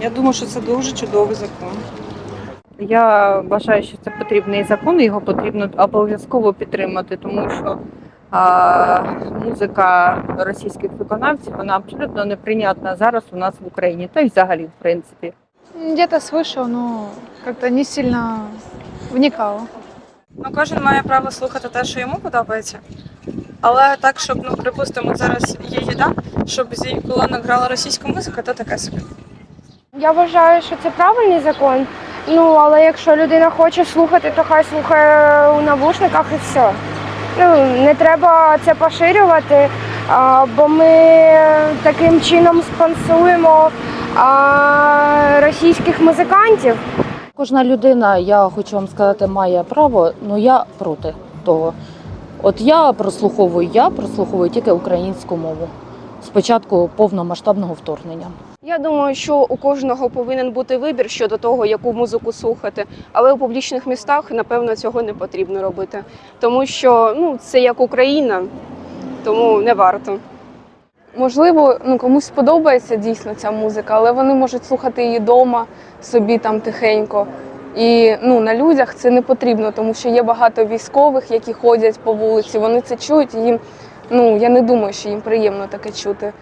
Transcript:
Я думаю, що це дуже чудовий закон. Я вважаю, що це потрібний закон, його потрібно обов'язково підтримати, тому що а, музика російських виконавців вона абсолютно неприйнятна зараз у нас в Україні, та й взагалі, в принципі. Где-то слышал, но как-то не сильно вникала. Ну, кожен має право слухати те, що йому подобається. Але так, щоб, ну, припустимо, зараз є їда, щоб з її колонок грала російська музика, то таке собі. Я вважаю, що це правильний закон. Ну, але якщо людина хоче слухати, то хай слухає у навушниках і все. Ну, не треба це поширювати, а, бо ми таким чином спонсуємо а, російських музикантів. Кожна людина, я хочу вам сказати, має право, але я проти того. От я прослуховую, я прослуховую тільки українську мову з початку повномасштабного вторгнення. Я думаю, що у кожного повинен бути вибір щодо того, яку музику слухати, але у публічних містах напевно цього не потрібно робити, тому що ну це як Україна, тому не варто. Можливо, ну комусь сподобається дійсно ця музика, але вони можуть слухати її вдома собі там тихенько. І ну на людях це не потрібно, тому що є багато військових, які ходять по вулиці. Вони це чують. І їм ну я не думаю, що їм приємно таке чути.